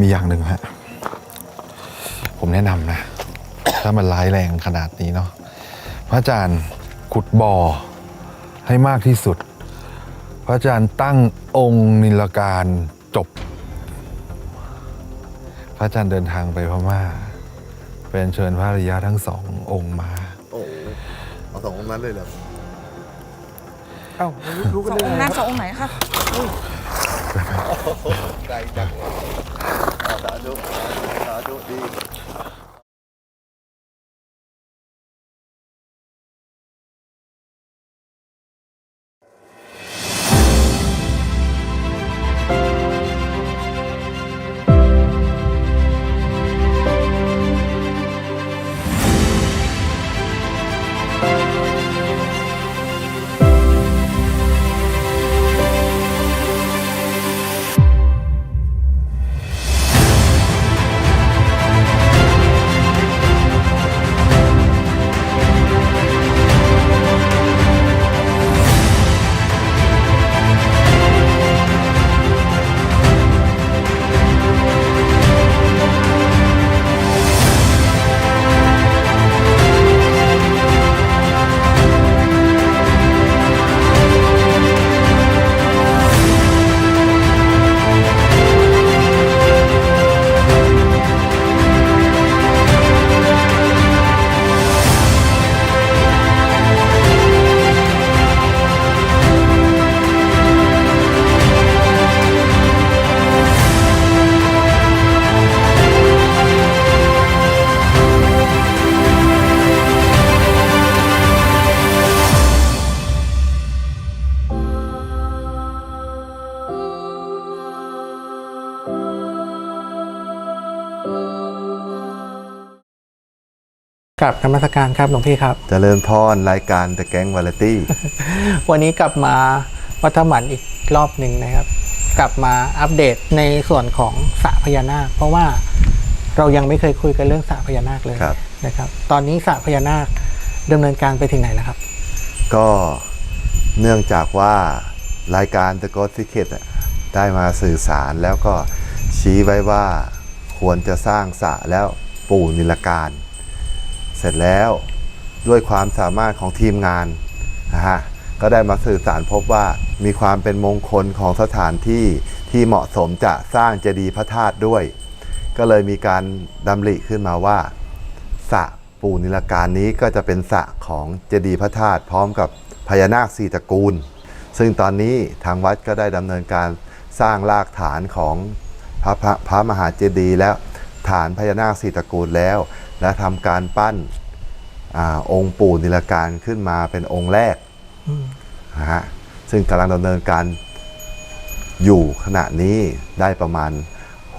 มีอย่างหนึ่งฮะ ผมแนะนำนะ ถ้ามันร้ายแรงขนาดนี้เนาะพระอาจารย์ขุดบ่อให้มากที่สุด พระอาจารย์ตั้งองค์นิลการจบ พระอาจารย์เดินทางไปพม่า เป็นเชิญพระอริยะทั้งสององค์มา โอ้โหเอาสององค์นั้นเลยเหรอเอ้ารู้รู้กันสองได้องค์ไงนั้นคสรับององค์ไหนคะ ไกลจัง เอาส กับธรรมสการครับหลวงพี่ครับเจริญพรรายการ The Gang Variety วันนี้กลับมาวัดธรรมันอีกรอบหนึ่งนะครับ กลับมาอัปเดตในส่วนของสระพญานาค เพราะว่าเรายังไม่เคยคุยกันเรื่องสระพญานาคเลยครับ นะครับ ตอนนี้สระพญานาคดำเนินการไปถึงไหนแล้วครับ ก็เนื่องจากว่ารายการ The God Secret อะได้มาสื่อสารแล้วก็ชี้ไว้ว่าควรจะสร้างสระแล้วปู่นิลการ เสร็จแล้วด้วยความสามารถของทีมงานนะฮะก็ได้มาสื่อสารพบว่ามีความเป็นมงคลของสถานที่ที่เหมาะสมจะสร้างเจดีย์พระธาตุด้วย ก็เลยมีการดำริขึ้นมาว่าสระปูนิลการนี้ก็จะเป็นสระของเจดีย์พระธาตุพร้อมกับพญานาคสี่ตระกูล ซึ่งตอนนี้ทางวัดก็ได้ดำเนินการสร้างรากฐานของพระพระพระมหาเจดีย์แล้วฐานพญานาคสี่ตระกูลแล้ว และทำการปั้นอาองค์ปู่นิลการขึ้นมาเป็นองค์แรกนะฮะซึ่งกำลังดำเนินการอยู่ขณะนี้ได้ประมาณ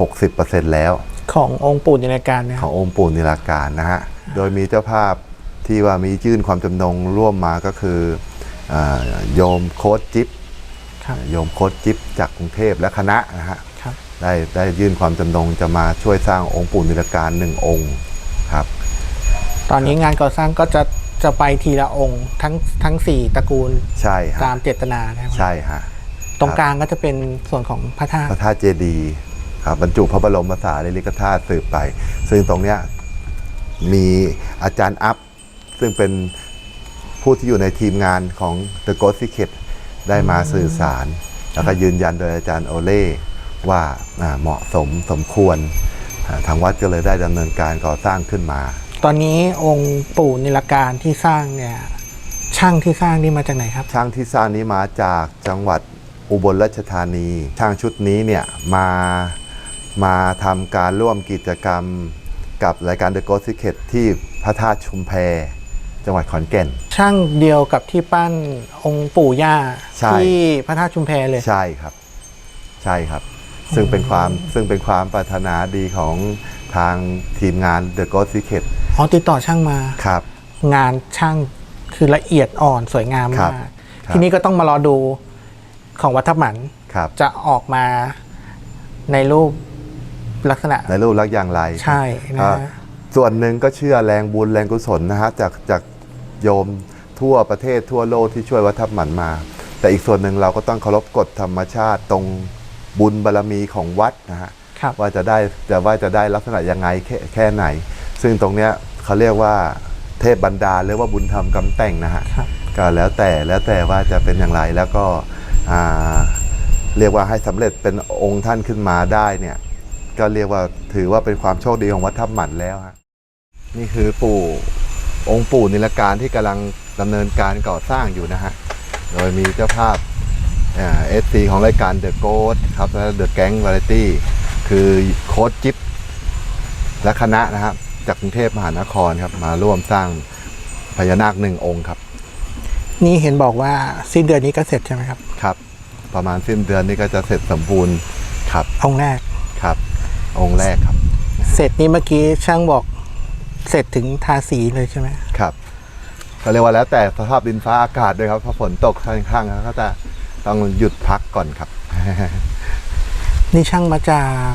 60%แล้ว ขององค์ปู่ในรายการนะคขรัอบงองค์ปู่นิราการนะฮะโดยมีเจ้าภาพที่ว่ามียื่นความจำนงร่วมมาก็คืออาโยมโค้ดจิ๊บครับโยมโค้ดจิ๊บจากกรุงเทพและคณะนะฮะครับได้ได้ยื่นความจำนงจะมาช่วยสร้างองค์ปู่นิราการหนึ่งองค์ ครับ ตอนนี้งานก่อสร้างก็จะจะไปทีละองค์ทั้งทั้งสี่ตระกูลใช่ตาฮะมเจตนานะครับใช่ฮะตรงกลางก็จะเป็นส่วนของพระธาตุพระธาตุเจดีย์ครับบรรจุพระบรมสารีริกธาตุสืบไป ซึ่งตรงเนี้ยมีอาจารย์อัพ ซึ่งเป็นผู้ที่อยู่ในทีมงานของ The Ghost Secret ได้มาสื่อสาร แล้วก็ยืนยันโดยอาจารย์โอเล่ว่าอ่าเหมาะสมสมควรอ่า ทางวัดก็เลยได้ดำเนินการก่อสร้างขึ้นมา ตอนนี้องค์ปู่นิลการที่สร้างเนี่ยช่างที่สร้างนี่มาจากไหนครับ ช่างที่สร้างนี้มาจากจังหวัดอุบลราชธานี ช่างชุดนี้เนี่ยมามาทำการร่วมกิจกรรมกับรายการ The Ghost Secret ที่พระธาตุชุมแพจังหวัดขอนแก่น ช่างเดียวกับที่ปั้นองค์ปู่ย่าใช่ที่พระธาตุชุมแพเลย ใช่ครับ ใช่ครับ ซึ่งเป็นความซึ่งเป็นความปรารถนาดีของทางทีมงาน The Ghost Secret อ๋อติดต่อช่างมา ครับ งานช่างคือละเอียดอ่อนสวยงามครัมาบกครับ ทีนี้ก็ต้องมารอดูของวัดทับหมันครับ จะออกมาในรูปลักษณะ ในรูปลักษณ์อย่างไรใช่นะอ่าฮะส่วนหนึ่งก็เชื่อแรงบุญแรงกุศลนะฮะจากจากโยมทั่วประเทศทั่วโลกที่ช่วยวัดทับหมันมา แต่อีกส่วนหนึ่งเราก็ต้องเคารพกฎธรรมชาติตรง บุญบารรมีของวัดนะฮะครับว่าจะได้จะว่าจะได้ลักษณะยังไงแค่แค่ไหน ซึ่งตรงเนี้ยเขาเรียกว่าเทพบรรดาลหรือว่าบุญธรรมกำแต่งนะฮะครับก็แล้วแต่แล้วแต่ว่าจะเป็นอย่างไรแล้วก็อ่าเรียกว่าให้สำเร็จเป็นองค์ท่านขึ้นมาได้เนี่ยก็เรียกว่าถือว่าเป็นความโชคดีของวัดทับหมันแล้วฮะนี่คือปู่องค์ปู่นิลการที่กำลังดำเนินการก่อสร้างอยู่นะฮะโดยมีเจ้าภาพ เอสซีของรายการเดอะโกดครับและเดอะแก๊งวาไรตี้คือโค้ดจิ๊บและคณะนะครับ จากกรุงเทพมหานครครับ มาร่วมสร้างพญานาคหนึ่งองค์ครับ นี่เห็นบอกว่าสิ้นเดือนนี้ก็เสร็จใช่ไหมครับ ครับ ประมาณสิ้นเดือนนี้ก็จะเสร็จสมบูรณ์ครับ องค์แรกครับ องค์แรกครับ เสร็จนี้เมื่อกี้ช่างบอกเสร็จถึงทาสีเลยใช่ไหมครับก็เรียกว่าแล้วแต่สภาพดินฟ้าอากาศด้วยครับถ้าฝนตกค่อนข้างก็จะ ต้องหยุดพักก่อนครับ นี่ช่างมาจาก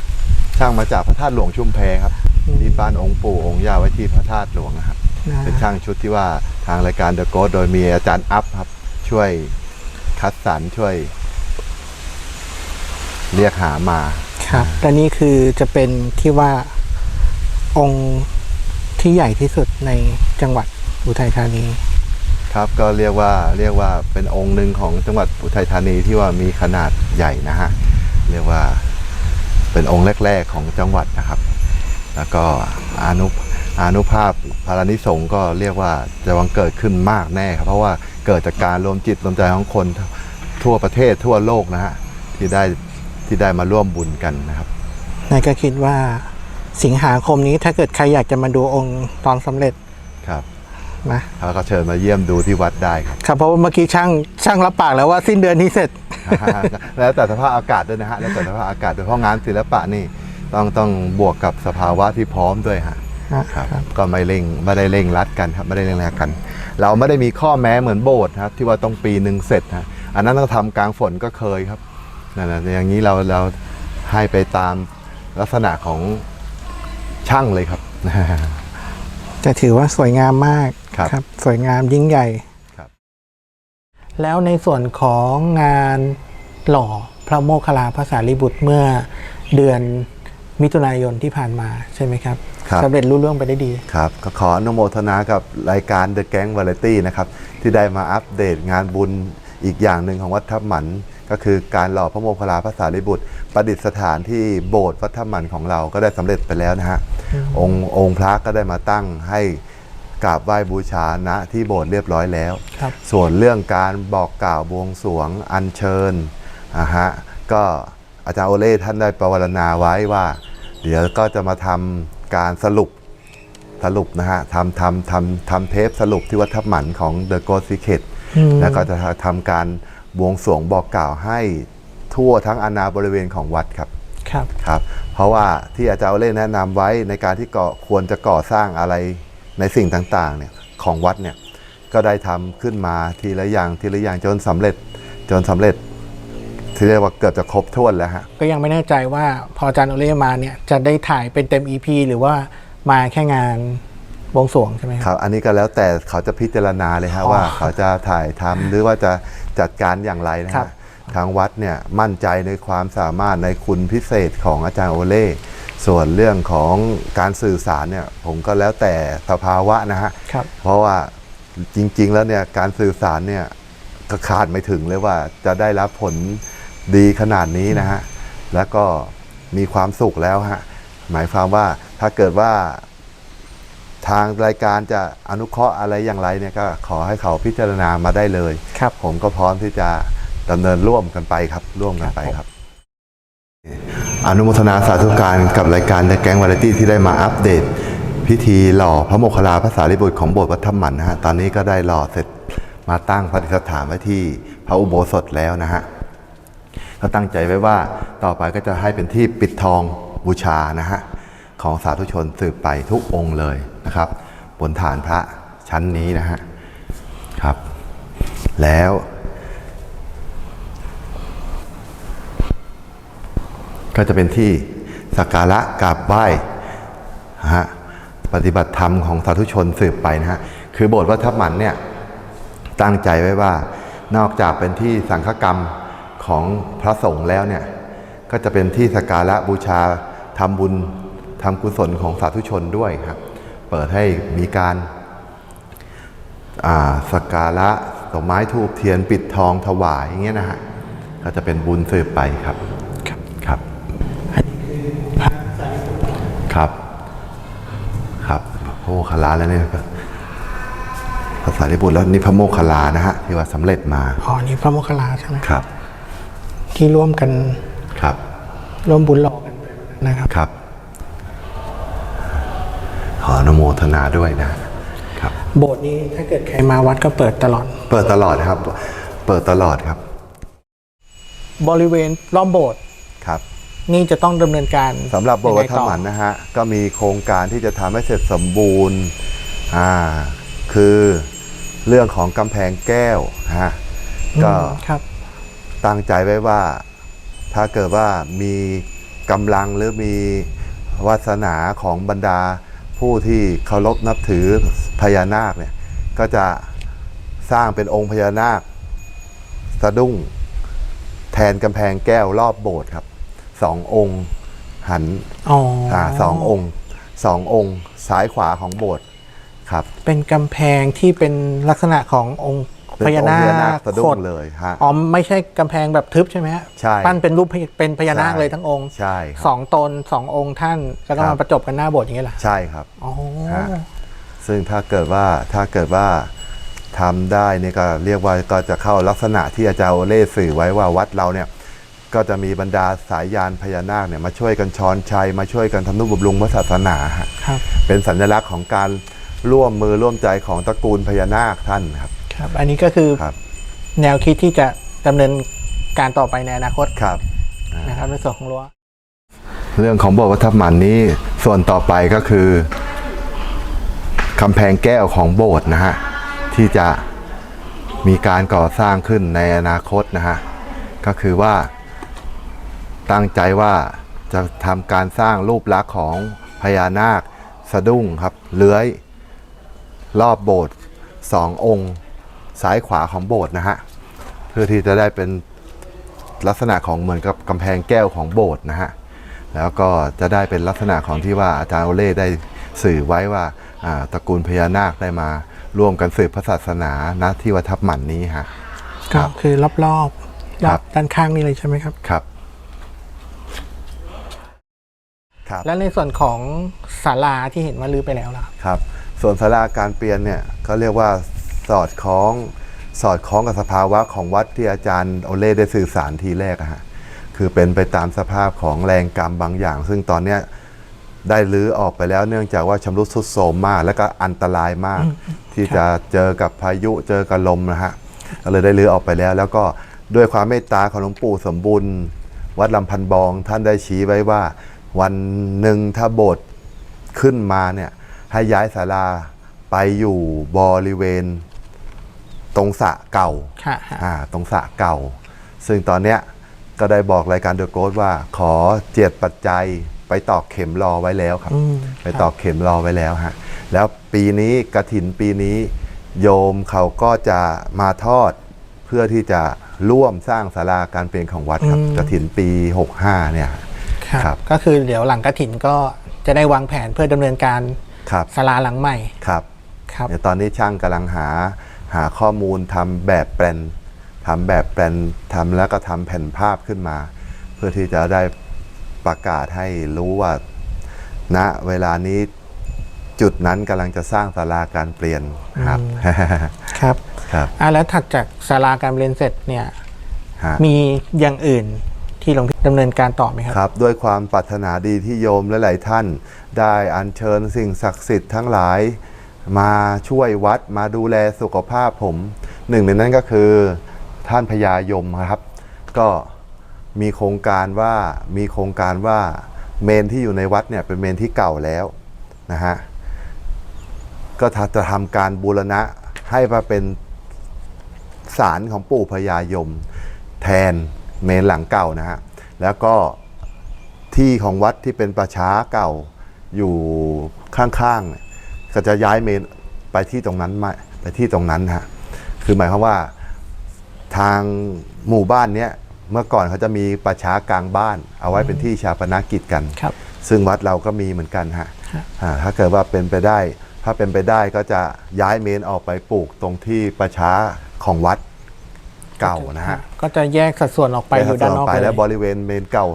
ช่างมาจากพระธาตุหลวงชุมแพครับอืมที่บ้านองค์ปู่องค์ย่าไว้ที่พระธาตุหลวงนะครับนะเป็นช่างชุดที่ว่าทางรายการเดอะโก t โดยมีอาจารย์อัพครับ ช่วยคัดสรรช่วย เรียกหามาครับและนี่คือจะเป็นที่ว่าองค์ที่ใหญ่ที่สุดในจังหวัดอุทัยธานี ครับ ก็เรียกว่าเรียกว่าเป็นองค์หนึ่งของจังหวัดอุทัยธานีที่ว่ามีขนาดใหญ่นะฮะเรียกว่าเป็นองค์แรก ๆของจังหวัดนะครับ แล้วก็อานุอานุภาพพารานิสงส์ก็เรียกว่าจะวังเกิดขึ้นมากแน่ครับเพราะว่าเกิดจากการรวมจิตรวมใจของคนทั่วประเทศทั่วโลกนะฮะที่ได้ที่ได้มาร่วมบุญกันนะครับนายก็คิดว่าสิงหาคมนี้ถ้าเกิดใครอยากจะมาดูองค์ตอนสำเร็จครับ นะแล้วก็เชิญมาเยี่ยมดูที่วัดได้ครับครับเพราะว่าเมื่อกี้ช่างช่างรับปากแล้วว่าสิ้นเดือนนี้เสร็จ แล้วแต่สภาพอากาศด้วยนะฮะแล้วแต่สภาพอากาศด้วยเพราะงานศิลปะนี่ต้องต้องบวกกับสภาวะที่พร้อมด้วยฮะครับก็ไม่เร่งไม่ได้เร่งรัดกันครับไม่ได้เร่งรัดกัน เราไม่ได้มีข้อแม้เหมือนโบสถ์ครับที่ว่าต้องปีหนึ่งเสร็จฮะอันนั้นต้องทำกลางฝนก็เคยครับนั่นแหละอย่างนี้เราเราให้ไปตามลักษณะของช่างเลยครับจะถือว่าสวยงามมาก ครับสวยงามยิ่งใหญ่ครับ แล้วในส่วนของงานหล่อพระโมคคัลลาภาษาลิบุตรเมื่อเดือนมิถุนายนที่ผ่านมาใช่ไหมครับครับสำเร็จรุ่ล่วงไปได้ดี ครับ ก็ขออนุโมทนากับรายการ The Gang Variety นะครับ ที่ได้มาอัปเดตงานบุญอีกอย่างหนึ่งของวัดทับหมัน ก็คือการหล่อพระโมคคัลลาภาษาลิบุตร ประดิษฐานที่โบสถ์วัดทับหมันของเราก็ได้สำเร็จไปแล้วนะฮะองค์องค์พระก็ได้มาตั้งให้ กราบไหว้บูชาณที่โบสถ์เรียบร้อยแล้วครับส่วนเรื่องการบอกกล่าวบวงสรวงอัญเชิญนะฮะก็อาจารย์โอเล่ท่านได้ประวรณาไว้ว่า เดี๋ยวก็จะมาทำการสรุปสรุปนะฮะทำทำทำทำเทปสรุปที่วัดทับหมันของ The g o d Secret อืมแล้วก็จะทำการบวงสรวงบอกกล่าวให้ทั่วทั้งอาณาบริเวณของวัดครับครับครับ เพราะว่าที่อาจารย์โอเล่แนะนำไว้ในการที่ก่อควรจะก่อสร้างอะไร ในสิ่งต่างๆเนี่ยของวัดเนี่ยก็ได้ทำขึ้นมาทีละอย่างทีละอย่างจนสำเร็จจนสำเร็จที่เรียกว่าเกือบจะครบถ้วนแล้วฮะก็ยังไม่แน่ใจว่าพออาจารย์โอเล่มาเนี่ยจะได้ถ่ายเป็นเต็ม EP หรือว่ามาแค่งานบวงสรวงใช่ไหมคครับรับ อันนี้ก็แล้วแต่เขาจะพิจารณาเลยฮะอ๋อว่าเขาจะถ่ายทำหรือว่าจะจัดการอย่างไรนะครัฮะบทางวัดเนี่ยมั่นใจในความสามารถในคุณพิเศษของอาจารย์โอเล่ ส่วนเรื่องของการสื่อสารเนี่ยผมก็แล้วแต่สภาวะนะฮะครับเพราะว่าจริง ๆ แล้วเนี่ยการสื่อสารเนี่ยก็คาดไม่ถึงเลยว่าจะได้รับผลดีขนาดนี้นะฮะแล้วก็มีความสุขแล้วฮะหมายความว่าถ้าเกิดว่าทางรายการจะอนุเคราะห์อะไรอย่างไรเนี่ยก็ขอให้เขาพิจารณามาได้เลยครับ ผมก็พร้อมที่จะดำเนินร่วมกันไปครับ ร่วมกันไปครับ อนุโมทนาสาธุการกับรายการ The Gang Variety ที่ได้มาอัปเดต พิธีหล่อพระโมคคัลลาภาษาลิบุตรของโบสถ์วัดธรรมหมันนะฮะตอนนี้ก็ได้หล่อเสร็จมาตั้งปฏิสถานไว้ที่พระอุโบสถแล้วนะฮะก็ตั้งใจไว้ว่าต่อไปก็จะให้เป็นที่ปิดทองบูชานะฮะของสาธุชนสืบไปทุกองค์เลยนะครับบนฐานพระชั้นนี้นะฮะครับ แล้ว ก็จะเป็นที่สักการะกราบไหว้นะฮะปฏิบัติธรรมของสาธุชนสืบไปนะฮะคือโบสถ์วัดทับหมันเนี่ยตั้งใจไว้ว่านอกจากเป็นที่สังฆกรรมของพระสงฆ์แล้วเนี่ยก็จะเป็นที่สักการะบูชาทำบุญทำกุศลของสาธุชนด้วยครับ เปิดให้มีการาสักการะดอกไม้ทูบเทียนปิดทองถวายอย่างเงี้ยนะฮะก็จะเป็นบุญสืบไปครับ ครับ ครับพระโมคคัลลาแล้วเนี่ยก็ภาษาญี่ปุ่นแล้วนี่พระโมคคัลลานะฮะที่ว่าสำเร็จมาอ๋อนี่พระโมคคัลลาใช่ไหมครับ ที่ร่วมกันครับ ร่วมบุญหล่อกันนะครับครับ ขออนุโมทนาด้วยนะครับ โบสถ์นี้ถ้าเกิดใครมาวัดก็เปิดตลอด เปิดตลอดครับ เปิดตลอดครับ บริเวณรอบโบสถ์ครับ นี่จะต้องดำเนินการสำหรับโบสถ์วัดยังธไงต่อรรมันนะฮะ ก็มีโครงการที่จะทำให้เสร็จสมบูรณ์อ่าคือเรื่องของกำแพงแก้วฮะก็อืมครับตั้งใจไว้ว่า ถ้าเกิดว่ามีกำลังหรือมีวาสนาของบรรดาผู้ที่เคารพนับถือพญานาคเนี่ย ก็จะสร้างเป็นองค์พญานาค สะดุ้งแทนกำแพงแก้วรอบโบสถ์ครับ สององค์ หันอ๋อออ่าสององค์สององค์ ซ้ายขวาของโบสถ์ครับเป็นกำแพงที่เป็นลักษณะขององค์เป็นพญาองค์นาพญานาคคสะดุ้ขงดเลยฮะ อ๋อไม่ใช่กำแพงแบบทึบใช่ไหมฮะใช่ปั้นเป็นรูปพญเป็นพญานาคใช่เลยทั้งองค์ใช่ครับสองตนสององค์ท่านแล้วก็ครัมาบประจบกันหน้าโบสถ์อย่างนี้เหรอใช่ครับอ๋อฮะซึ่งถ้าเกิดว่าถ้าเกิดว่าทำได้เนี่ยก็เรียกว่าก็จะเข้าลักษณะที่อาจารย์โอเล่สื่อไว้ว่าวัดเราเนี่ย ก็จะมีบรรดาสายยานพญานาคเนี่ยมาช่วยกันชอนชัยมาช่วยกันทำนุบำรุงพระศาสนาฮะครับ เป็นสัญลักษณ์ของการร่วมมือร่วมใจของตระกูลพญานาคท่านครับ ครับ อันนี้ก็คือครับ แนวคิดที่จะดำเนินการต่อไปในอนาคตครับ นะครับในส่วนของรั้ว เรื่องของโบสถ์วัดทับหมันนี้ส่วนต่อไปก็คือคำแพงแก้วของโบสถ์นะฮะ ที่จะมีการก่อสร้างขึ้นในอนาคตนะฮะ ก็คือว่า ตั้งใจว่าจะทำการสร้างรูปลักษณ์ของพญานาคสะดุ้งครับเลื้อย รอบโบสถ์สององค์ซ้ายขวาของโบสถ์นะฮะเพื่อที่จะได้เป็นลักษณะของเหมือนกับกำแพงแก้วของโบสถ์นะฮะแล้วก็จะได้เป็นลักษณะของที่ว่าอาจารย์โอเล่ได้สื่อไว้ว่าอ่าตระกูลพญานาคได้มาร่วมกันสืบพระศาสนาณที่วัดทับหมันนี้ฮะก็คือรอบๆรอบครับด้านข้างนี่เลยใช่ไหมครับครับ ครับ และในส่วนของศาลาที่เห็นว่ารื้อไปแล้วล่ะครับส่วนสาราการเปลี่ยนเนี่ยก็เรียกว่าสอดคล้อง สอดคล้องกับสภาวะของวัดที่อาจารย์โอเล่ได้สื่อสารทีแรกอะฮะคือเป็นไปตามสภาพของแรงกรรมบางอย่าง ซึ่งตอนเนี้ยได้รื้อออกไปแล้วเนื่องจากว่าชำรุดทรุดโทรมมาก และก็อันตรายมาก ที่จะเจอกับพายุเจอกับลมนะฮะก็เลยได้รื้อออกไปแล้ว แล้วก็ด้วยความเมตตาของหลวงปู่สมบูรณ์วัดลำพันบองท่านได้ชี้ไว้ว่า วันหนึ่งถ้าโบสถ์ขึ้นมาเนี่ยให้ย้ายศาลาไปอยู่บริเวณ ตรงสระเก่าค่ะฮะอ่าตรงสระเก่า ซึ่งตอนเนี้ยก็ได้บอกรายการเดอะโกสว่า ขอเจียดปัจจัยไปตอกเข็มรอไว้แล้วครับ อืม ไปตอกเข็มรอไว้แล้วฮะแล้วปีนี้กระถินปีนี้โยมเขาก็จะมาทอดเพื่อที่จะร่วมสร้างศาลาการเปลี่ยนของวัดครับกระถินปี 65เนี่ยครับ ครับ ก็คือเดี๋ยวหลังกระถินก็จะได้วางแผนเพื่อดำเนินการครับศาลาหลังใหม่ ครับครับเดี๋ยวตอนนี้ช่างกำลังหาหาข้อมูลทำแบบแปลนทำแบบแปลนทำแล้วก็ทำแผ่นภาพขึ้นมา เพื่อที่จะได้ประกาศให้รู้ว่า ณเวลานี้จุดนั้นกำลังจะสร้างศาลาการเปลี่ยนครับ ครับครับอะแล้วถัดจากศาลาการเรียนเสร็จเนี่ย ฮะ มีอย่างอื่น ที่หลวงพี่ดำเนินการต่อไหมครับ ครับ ด้วยความปรารถนาดีที่โยมและหลายท่าน ได้อัญเชิญสิ่งศักดิ์สิทธิ์ทั้งหลาย มาช่วยวัดมาดูแลสุขภาพผม หนึ่งในนั้นก็คือท่านพญายมครับ ก็มีโครงการว่ามีโครงการว่าเมนที่อยู่ในวัดเนี่ยเป็นเมนที่เก่าแล้วนะฮะก็จะทำการบูรณะให้มาเป็นศาลของปู่พญายม แทน เมนหลังเก่านะฮะ แล้วก็ที่ของวัดที่เป็นประช้าเก่าอยู่ข้างๆเนี่ยก็จะย้ายเมนไปที่ตรงนั้นมาไปที่ตรงนั้นฮะ คือหมายความว่าทางหมู่บ้านเนี้ยเมื่อก่อนเขาจะมีประช้ากลางบ้าน เอาไว้เป็นที่ชาปนกิจกัน ครับ ซึ่งวัดเราก็มีเหมือนกันฮะครับ อ่าถ้าเกิดว่าเป็นไปได้ ถ้าเป็นไปได้ก็จะย้ายเมนออกไปปลูกตรงที่ประช้าของวัด เก่านะฮะก็จะแยกสัดส่วนออกไปอยู่ด้านนอกไปเลยแล้วบริเวณเมนเก่า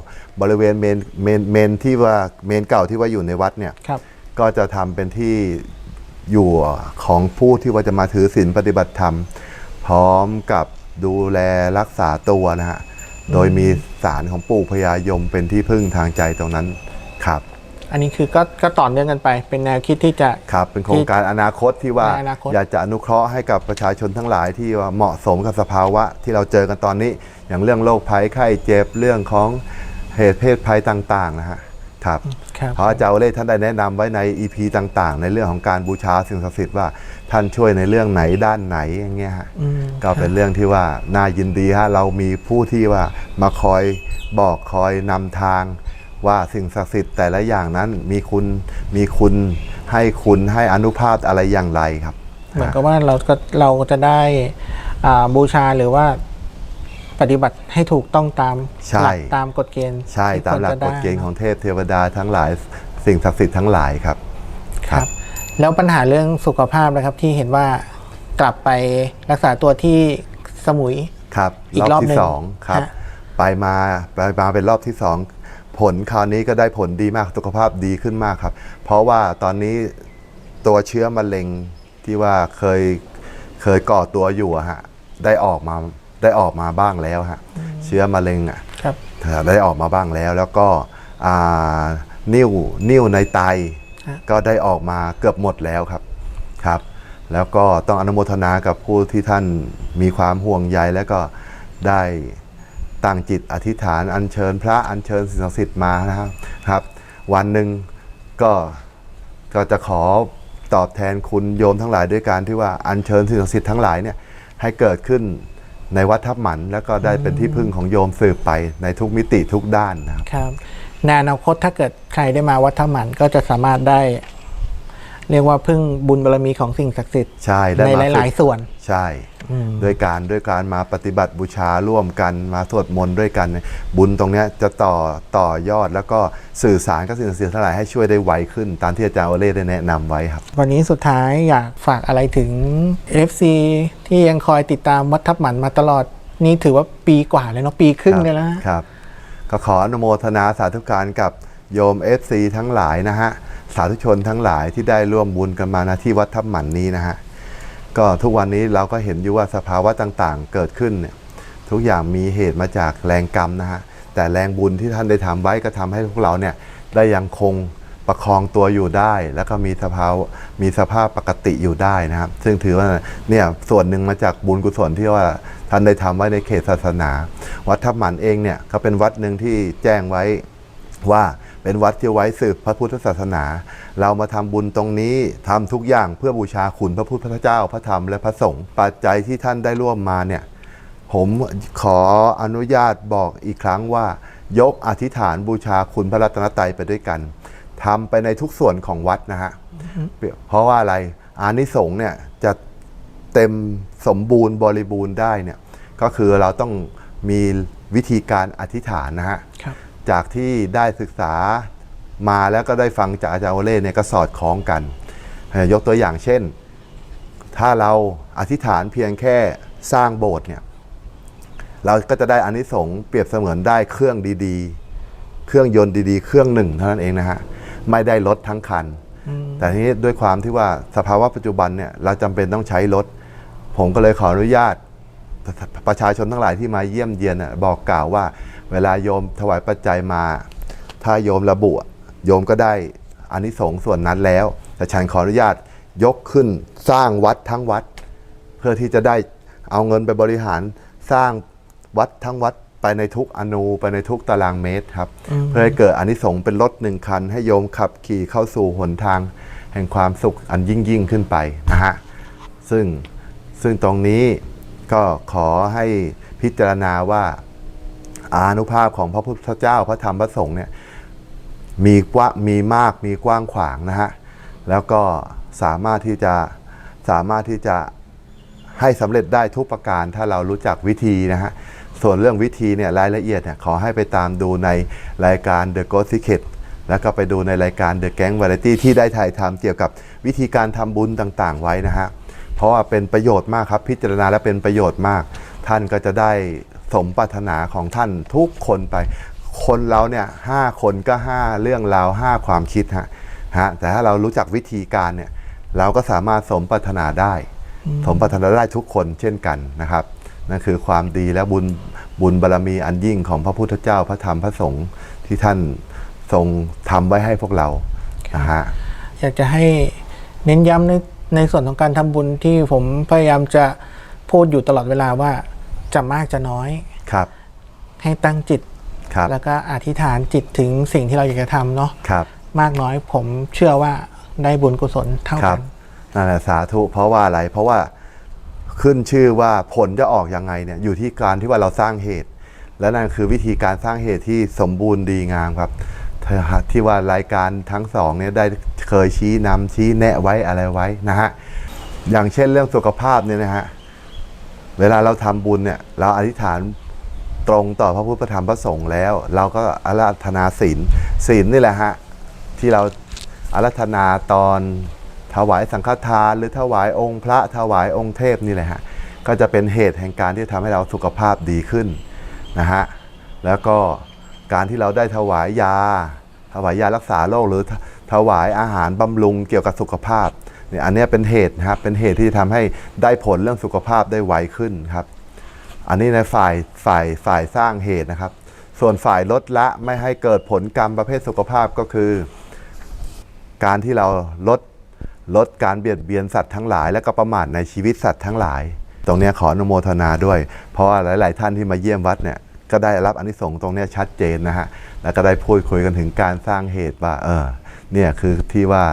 บริเวณเมนเมนเมนที่ว่าเมนเก่าที่ว่าอยู่ในวัดเนี่ยครับก็จะทำเป็นที่อยู่ของผู้ที่ว่าจะมาถือศีลปฏิบัติธรรม พร้อมกับดูแลรักษาตัวนะฮะโดยมีสารของปู่พญายมเป็นที่พึ่งทางใจตรงนั้นครับ อันนี้คือก็ก็ต่อเนื่องกันไป เป็นแนวคิดที่จะ ครับเป็นโครงการอนาคตที่ว่าในอนาคต อยากจะอนุเคราะห์ให้กับประชาชนทั้งหลายที่ว่าเหมาะสมกับสภาวะที่เราเจอกันตอนนี้ อย่างเรื่องโรคภัยไข้เจ็บเรื่องของเหตุเพศภัยต่างๆนะฮะครับครับเพราะอาจารย์โอเล่ท่านได้แนะนำไว้ใน EP ต่างๆ ในเรื่องของการบูชาสิ่งศักดิ์สิทธิ์ว่าท่านช่วยในเรื่องไหนด้านไหนอย่างเงี้ยฮะ อืม ก็เป็นเรื่องที่ว่าน่ายินดีฮะเรามีผู้ที่ว่ามาคอยบอกคอยนำทาง ว่าสิ่งศักดิ์สิทธิ์แต่ละอย่างนั้นมีคุณมีคุณให้คุณให้อนุภาพอะไรอย่างไรครับ เหมือนกับว่าเราก็เราจะได้อ่าบูชาหรือว่าปฏิบัติให้ถูกต้องตามใช่หลักตามกฎเกณฑ์ใช่ที่ตามหลักควรจะกฎเกณฑ์ของเทพเทวดาทั้งหลายสิ่งศักดิ์สิทธิ์ทั้งหลายครับครับ แล้วปัญหาเรื่องสุขภาพนะครับที่เห็นว่ากลับไปรักษาตัวที่สมุยครับอีกรอบรอบหนึ่ที่งสองครับฮะไปมาไปมาเป็นรอบที่สอง ผลคราวนี้ก็ได้ผลดีมากสุขภาพดีขึ้นมากครับ เพราะว่าตอนนี้ตัวเชื้อมะเร็งที่ว่าเคยเคยก่อตัวอยู่อะฮะได้ออกมาได้ออกมาบ้างแล้วฮะเชื้อมะเร็งอะครับได้ออกมาบ้างแล้ว แล้วก็อ่านิ่วนิ่วในไตฮะก็ได้ออกมาเกือบหมดแล้วครับครับ แล้วก็ต้องอนุโมทนากับผู้ที่ท่านมีความห่วงใยแล้วก็ได้ ตั้งจิตอธิษฐานอัญเชิญพระอัญเชิญสิ่งศักดิ์สิทธิ์มานะครับครับ วันหนึ่งก็ก็จะขอตอบแทนคุณโยมทั้งหลายด้วยการที่ว่าอัญเชิญสิ่งศักดิ์สิทธิ์ทั้งหลายเนี่ยให้เกิดขึ้นในวัดทับหมัน แล้วก็ได้เป็นที่พึ่งของโยมสืบไปในทุกมิติทุกด้านนะครับครับในอนาคตถ้าเกิดใครได้มาวัดถ้ำหมันก็จะสามารถได้ เรียกว่าพึ่งบุญบารมีของสิ่งศักดิ์สิทธิ์ใช่ได้ในมาหลายฝึกๆส่วน ใช่อืม ด้วยการด้วยการมาปฏิบัติบูชาร่วมกันมาสวดมนต์ด้วยกันบุญตรงเนี้ยจะต่อต่อยอดแล้วก็สื่อสารกับสิ่งศักดิ์สิทธิ์ทั้งหลายให้ช่วยได้ไวขึ้น ตามที่อาจารย์โอเล่ได้แนะนำไว้ครับ วันนี้สุดท้ายอยากฝากอะไรถึง FC ที่ยังคอยติดตามวัดทับหมันมาตลอด นี่ถือว่าปีกว่าเลยเนาะปีครึ่งเลยแล้วฮะ ครับก็ขออนุโมทนาสาธุการกับ โยม FC ทั้งหลายนะฮะ สาธุชนทั้งหลายที่ได้ร่วมบุญกันมาณที่วัดทับหมันนี้นะฮะ ก็ทุกวันนี้เราก็เห็นอยู่ว่าสภาวะต่างๆ เกิดขึ้นเนี่ยทุกอย่างมีเหตุมาจากแรงกรรมนะฮะ แต่แรงบุญที่ท่านได้ทำไว้ก็ทำให้พวกเราเนี่ยได้ยังคงประคองตัวอยู่ได้ แล้วก็มีสภาวะมีสภาพปกติอยู่ได้นะครับ ซึ่งถือว่าเนี่ยส่วนหนึ่งมาจากบุญกุศลที่ว่าท่านได้ทำไว้ในเขตศาสนา วัดทับหมันเองเนี่ยก็เป็นวัดหนึ่งที่แจ้งไว้ว่า เป็นวัดที่ไว้สืบพระพุทธศาสนา เรามาทำบุญตรงนี้ทำทุกอย่างเพื่อบูชาคุณพระพุทธเจ้าพระธรรมและพระสงฆ์ปัจจัยที่ท่านได้ร่วมมาเนี่ยผมขออนุญาตบอกอีกครั้งว่า ยกอธิษฐานบูชาคุณพระรัตนตรัยไปด้วยกันทำไปในทุกส่วนของวัดนะฮะเพราะว่าอะไรอานิสงส์เนี่ยจะเต็มสมบูรณ์บริบูรณ์ได้เนี่ยก็คือเราต้องมีวิธีการอธิษฐานนะฮะครับ จากที่ได้ศึกษามาแล้วก็ได้ฟังจากอาจารย์โอเล่เนี่ยก็สอดคล้องกันเอ่อยกตัวอย่างเช่น ถ้าเราอธิษฐานเพียงแค่สร้างโบสถ์เนี่ยเราก็จะได้อานิสงส์เปรียบเสมือนได้เครื่องดีๆ เครื่องยนต์ดีๆ เครื่องหนึ่งเท่านั้นเองนะฮะไม่ได้รถทั้งคัน แต่ทีนี้ด้วยความที่ว่าสภาวะปัจจุบันเนี่ยเราจำเป็นต้องใช้รถ ผมก็เลยขออนุญาตประชาชนทั้งหลายที่มาเยี่ยมเยียนน่ะบอกกล่าวว่า เวลาโยมถวายปัจจัยมา ถ้าโยมระบุโยมก็ได้อานิสงส์ส่วนนั้นแล้ว แต่ฉันขออนุญาตยกขึ้นสร้างวัดทั้งวัด เพื่อที่จะได้เอาเงินไปบริหารสร้างวัดทั้งวัดไปในทุกอนูไปในทุกตารางเมตรครับ เพื่อให้เกิดอานิสงส์เป็นรถหนึ่งคัน ให้โยมขับขี่เข้าสู่หนทาง แห่งความสุขอันยิ่งยิ่งขึ้นไปนะฮะซึ่งซึ่งตรงนี้ก็ขอให้พิจารณาว่า อานุภาพของพระพุทธเจ้าพระธรรมพระสงฆ์เนี่ยมีกว่ามีมากมีกว้างขวางนะฮะแล้วก็สามารถที่จะสามารถที่จะให้สำเร็จได้ทุกประการถ้าเรารู้จักวิธีนะฮะส่วนเรื่องวิธีเนี่ยรายละเอียดเนี่ยขอให้ไปตามดูในรายการ The Ghost Secret แล้วก็ไปดูในรายการ The Gang Variety ที่ได้ถ่ายทำเกี่ยวกับวิธีการทำบุญต่างๆ ไว้นะฮะเพราะว่าเป็นประโยชน์มากครับพิจารณาแล้วเป็นประโยชน์มาก ท่านก็จะได้ สมปรารถนาของท่านทุกคนไป คนเราเนี่ยห้าคนก็ห้าเรื่องราวห้าความคิดฮะฮะแต่ถ้าเรารู้จักวิธีการเนี่ยเราก็สามารถสมปรารถนาได้ สมปรารถนาได้ทุกคนเช่นกันนะครับนั่นคือความดีและบุญบุญบารรมีอันยิ่งของพระพุทธเจ้าพระธรรมพระสงฆ์ที่ท่านทรงทำไว้ให้พวกเรานะฮะอยากจะให้เน้นย้ำในในส่วนของการทำบุญที่ผมพยายามจะพูดอยู่ตลอดเวลาว่า จะมากจะน้อยครับ ให้ตั้งจิตครับแล้วก็อธิษฐานจิตถึงสิ่งที่เราอยากจะทำเนาะครับ มากน้อยผมเชื่อว่าได้บุญกุศลเท่าครักับนนั่นแหละสาธุเพราะว่าอะไรเพราะว่าขึ้นชื่อว่าผลจะออกยังไงเนี่ยอยู่ที่การที่ว่าเราสร้างเหตุ และนั่นคือวิธีการสร้างเหตุที่สมบูรณ์ดีงามครับที่ว่ารายการทั้งสองเนี่ยได้เคยชี้นำชี้แนะไว้อะไรไว้นะฮะอย่างเช่นเรื่องสุขภาพเนี่ยนะฮะ เวลาเราทำบุญเนี่ยเราอธิษฐานตรงต่อพระพุทธพระธรรมพระสงฆ์แล้ว เราก็อาราธนาศีลศีลนี่แหละฮะที่เราอาราธนาตอนถวายสังฆทาน หรือถวายองค์พระถวายองค์เทพนี่แหละฮะก็จะเป็นเหตุแห่งการที่ทำให้เราสุขภาพดีขึ้นนะฮะแล้วก็การที่เราได้ถวายยา ถวายยารักษาโรคหรือถถวายอาหารบำรุงเกี่ยวกับสุขภาพ เนี่ยอันนี้เป็นเหตุนะครับเป็นเหตุที่จะทำให้ได้ผลเรื่องสุขภาพได้ไวขึ้นครับ อันนี้ในฝ่ายฝ่ายฝ่ายสร้างเหตุนะครับ ส่วนฝ่ายลดละไม่ให้เกิดผลกรรมประเภทสุขภาพก็คือ การที่เราลดลดการเบียดเบียนสัตว์ทั้งหลาย และก็ประมาทในชีวิตสัตว์ทั้งหลาย ตรงนี้ขออนุโมทนาด้วย เพราะว่าหลาย ๆ ท่านที่มาเยี่ยมวัดเนี่ยก็ได้รับอานิสงส์ตรงนี้ชัดเจนนะฮะแล้วก็ได้พูดคุยกันถึงการสร้างเหตุว่าเออ เนี่ยคือที่ว่า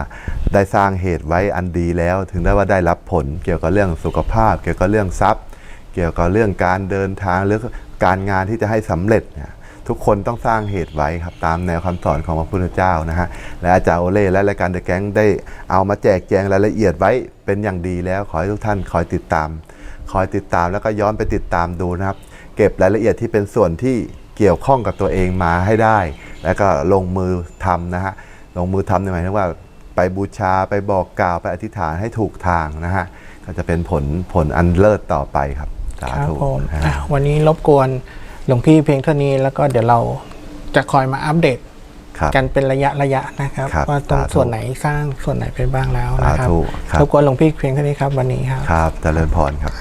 ได้สร้างเหตุไว้อันดีแล้ว ถึงได้ว่าได้รับผลเกี่ยวกับเรื่องสุขภาพ เกี่ยวกับเรื่องทรัพย์ เกี่ยวกับเรื่องการเดินทางหรือการงานที่จะให้สำเร็จเนี่ยทุกคนต้องสร้างเหตุไว้ครับตามแนวคำสอนของพระพุทธเจ้านะฮะและอาจารย์โอเล่และรายการเดอะแก๊งได้เอามาแจกแจงรายละเอียดไว้เป็นอย่างดีแล้วขอให้ทุกท่านคอยติดตาม คอยติดตามแล้วก็ย้อนไปติดตามดูนะครับ เก็บรายละเอียดที่เป็นส่วนที่เกี่ยวข้องกับตัวเองมาให้ได้ แล้วก็ลงมือทำนะฮะ ลงมือทำในหมายถึงว่าไปบูชาไปบอกกล่าวไปอธิษฐานให้ถูกทางนะฮะก็จะเป็นผลผลอันเลิศต่อไปครับสาครับธุผมฮะอะวันนี้รบกวนหลวงพี่เพียงเท่านี้แล้วก็เดี๋ยวเราจะคอยมาอัปเดตครับกันเป็นระยะระยะนะครับครับว่าตรงสาธุส่วนไหนสร้างส่วนไหนไปบ้างแล้วนะครับสาธุครับรบกวนหลวงพี่เพียงเท่านี้ครับวันนี้ครับครับเจริญพรครับ